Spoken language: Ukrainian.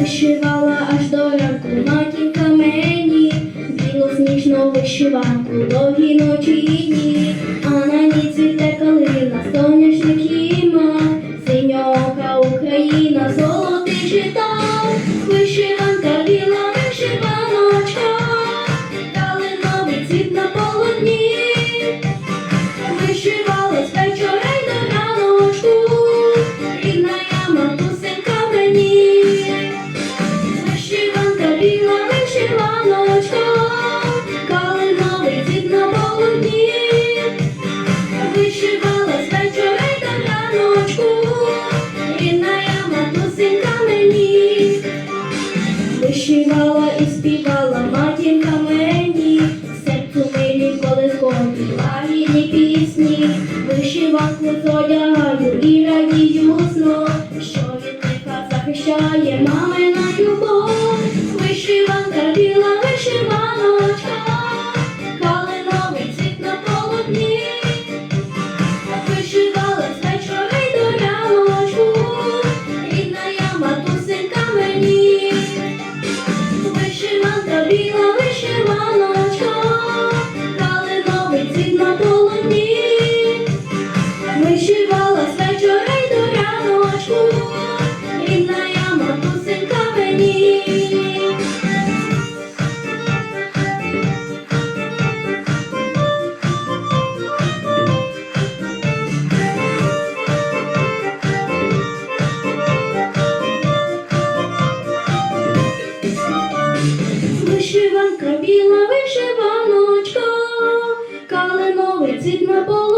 вишивала аж до ранку, матінка мені, білосніжну вишиванку, довгі ночі і дні, а на ній цвіте сніг, вишиванку зодягаю і радію знов, що від нека захищає мами. Вишиванка, біла вишиваночка, калиновий цвіт на полі.